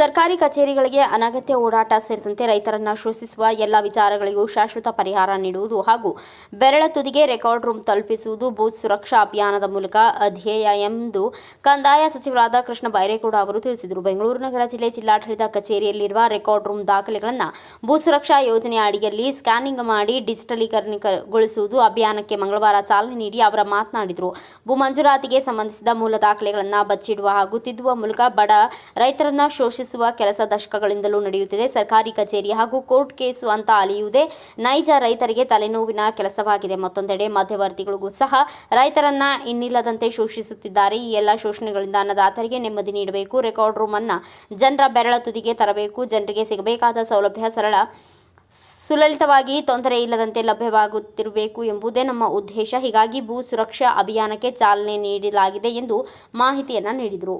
ಸರ್ಕಾರಿ ಕಚೇರಿಗಳಿಗೆ ಅನಗತ್ಯ ಓಡಾಟ ಸೇರಿದಂತೆ ರೈತರನ್ನ ಶೋಷಿಸುವ ಎಲ್ಲ ವಿಚಾರಗಳಿಗೂ ಶಾಶ್ವತ ಪರಿಹಾರ ನೀಡುವುದು ಹಾಗೂ ಬೆರಳ ತುದಿಗೆ ರೆಕಾರ್ಡ್ ರೂಮ್ ತಲುಪಿಸುವುದು ಭೂ ಸುರಕ್ಷಾ ಅಭಿಯಾನದ ಮೂಲಕ ಅಧ್ಯೇಯ ಎಂದು ಕಂದಾಯ ಸಚಿವರಾದ ಕೃಷ್ಣ ಬೈರೇಗೌಡ ಅವರು ತಿಳಿಸಿದರು. ಬೆಂಗಳೂರು ನಗರ ಜಿಲ್ಲೆ ಜಿಲ್ಲಾಡಳಿತ ಕಚೇರಿಯಲ್ಲಿರುವ ರೆಕಾರ್ಡ್ ರೂಮ್ ದಾಖಲೆಗಳನ್ನು ಭೂ ಸುರಕ್ಷಾ ಯೋಜನೆ ಅಡಿಯಲ್ಲಿ ಸ್ಕ್ಯಾನಿಂಗ್ ಮಾಡಿ ಡಿಜಿಟಲೀಕರಣಗೊಳಿಸುವುದು ಅಭಿಯಾನಕ್ಕೆ ಮಂಗಳವಾರ ಚಾಲನೆ ನೀಡಿ ಅವರ ಮಾತನಾಡಿದರು. ಭೂ ಮಂಜೂರಾತಿಗೆ ಸಂಬಂಧಿಸಿದ ಮೂಲ ದಾಖಲೆಗಳನ್ನು ಬಚ್ಚಿಡುವ ಹಾಗೂ ತಿದ್ದುವ ಮೂಲಕ ಬಡ ರೈತರನ್ನ ಶೋಷಿಸುವ ಕೆಲಸ ದಶಕಗಳಿಂದಲೂ ನಡೆಯುತ್ತಿದೆ. ಸರ್ಕಾರಿ ಕಚೇರಿ ಹಾಗೂ ಕೋರ್ಟ್ ಕೇಸು ಅಂತ ಅಲಿಯುವುದೇ ನೈಜ ರೈತರಿಗೆ ತಲೆನೋವಿನ ಕೆಲಸವಾಗಿದೆ. ಮತ್ತೊಂದೆಡೆ ಮಧ್ಯವರ್ತಿಗಳಿಗೂ ಸಹ ರೈತರನ್ನ ಇನ್ನಿಲ್ಲದಂತೆ ಶೋಷಿಸುತ್ತಿದ್ದಾರೆ. ಈ ಎಲ್ಲ ಶೋಷಣೆಗಳಿಂದ ಅನ್ನದಾತರಿಗೆ ನೆಮ್ಮದಿ ನೀಡಬೇಕು. ರೆಕಾರ್ಡ್ ರೂಮ್ ಅನ್ನ ಜನರ ಬೆರಳ ತುದಿಗೆ ತರಬೇಕು. ಜನರಿಗೆ ಸಿಗಬೇಕಾದ ಸೌಲಭ್ಯ ಸರಳ, ಸುಲಲಿತವಾಗಿ ತೊಂದರೆ ಇಲ್ಲದಂತೆ ಲಭ್ಯವಾಗುತ್ತಿರಬೇಕು ಎಂಬುದೇ ನಮ್ಮ ಉದ್ದೇಶ. ಹೀಗಾಗಿ ಭೂ ಸುರಕ್ಷಾ ಅಭಿಯಾನಕ್ಕೆ ಚಾಲನೆ ನೀಡಲಾಗಿದೆ ಎಂದು ಮಾಹಿತಿಯನ್ನ ನೀಡಿದರು.